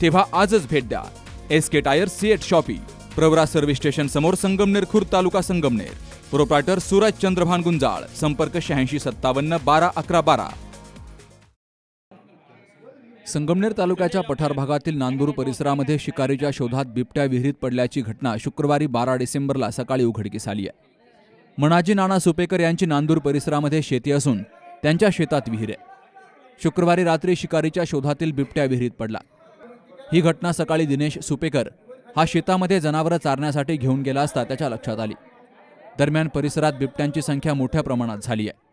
तेव्हा आजच भेट द्या. S K tyre CEAT shoppe Pravara service station समोर संगमनेर खुर्द तालुका संगमनेर. प्रोप्रायटर सूरज चंद्रभान गुंजाळ संपर्क शहाऐंशी सत्तावन्न बारा अकरा बारा. संगमनेर तालुक्याच्या पठार भागातील नांदूर परिसरामध्ये शिकारीच्या शोधात बिबट्या विहिरीत पडल्याची घटना शुक्रवारी बारा डिसेंबरला सकाळी उघडकीस आली आहे. मणाजी नाना सुपेकर यांची नांदूर परिसरामध्ये शेती असून त्यांच्या शेतात विहीर आहे. शुक्रवारी रात्री शिकारीच्या शोधातील बिबट्या विहिरीत पडला. ही घटना सकाळी दिनेश सुपेकर हा शेतामध्ये जनावरं चारण्यासाठी घेऊन गेला असता त्याच्या लक्षात आली. दरम्यान परिसरात बिबट्यांची संख्या मोठ्या प्रमाणात झाली आहे.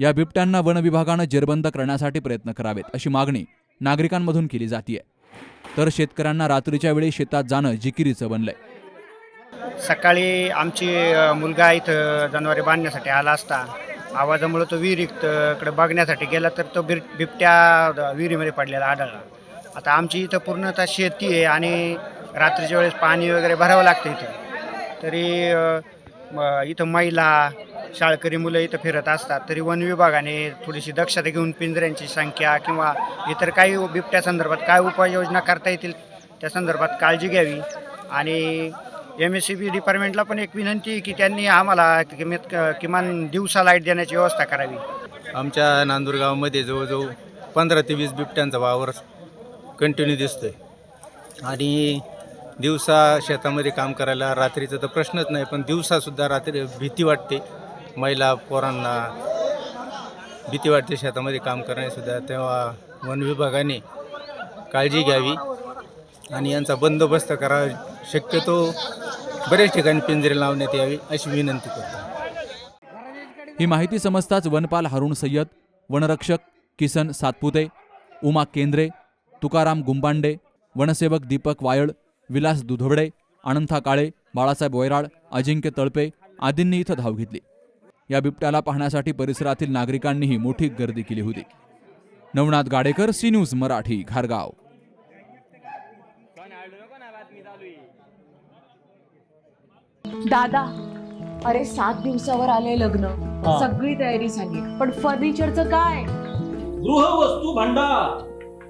या बिबट्यांना वन विभागानं जेरबंद करण्यासाठी प्रयत्न करावेत अशी मागणी नागरिकांमधून केली जातीये. तर शेतकऱ्यांना रात्रीच्या वेळी शेतात जाणं जिकिरीचं बनलंय. सकाळी आमची मुलगा इथं जनावरे बांधण्यासाठी आला असता. आवाजामुळे तो विहिरीकडे बघण्यासाठी गेला तर तो बिर बिबट्या विहिरीमध्ये पडलेला आढळला. आता आमची इथं पूर्णतः शेती आहे आणि रात्रीच्या वेळेस पाणी वगैरे भरावं लागतं इथं. तरी इथं महिला शाळकरी मुलं इथं फिरत असतात. तरी वन विभागाने थोडीशी दक्षता घेऊन पिंजऱ्यांची संख्या किंवा इतर काही बिबट्या संदर्भात काय उपाययोजना करता येतील त्या संदर्भात काळजी घ्यावी. आणि एम एस सी बी डिपार्टमेंटला पण एक विनंती की त्यांनी आम्हाला किमान किमान दिवसा लाइट देण्याची व्यवस्था करावी. आमच्या नांदूर गावामध्ये जवळजवळ पंधरा ते वीस बिबट्यांचा वावर कंटिन्यू दिसतोय. आणि दिवसा शेतामध्ये काम करायला रात्रीचा तर प्रश्नच नाही पण दिवसासुद्धा रात्री भीती वाटते. महिला पोरांना भीती वाटते शेतामध्ये काम करण्यासुद्धा तेव्हा वन विभागाने काळजी घ्यावी आणि यांचा बंदोबस्त करा शक्यतो बऱ्याच ठिकाणी पिंजरे लावण्यात यावी अशी विनंती करतो. ही माहिती समजताच वनपाल हारुण सय्यद वनरक्षक किसन सातपुते उमा केंद्रे तुकाराम गुंबांडे वनसेवक दीपक वायळ विलास दुधवडे अनंथा काळे बाळासाहेब वैराळ अजिंक्य तळपे आदींनी इथं धाव घेतली. या बिबट्याला पाहण्यासाठी परिसरातील नागरिकांनीही मोठी गर्दी केली होती. नवनाथ गाडेकर सी न्यूज मराठी घारगाव. दादा अरे सात दिवसावर आले लग्न. सगळी तयारी झाली. पण फर्निचरचं काय? गृहवस्तू भांडार.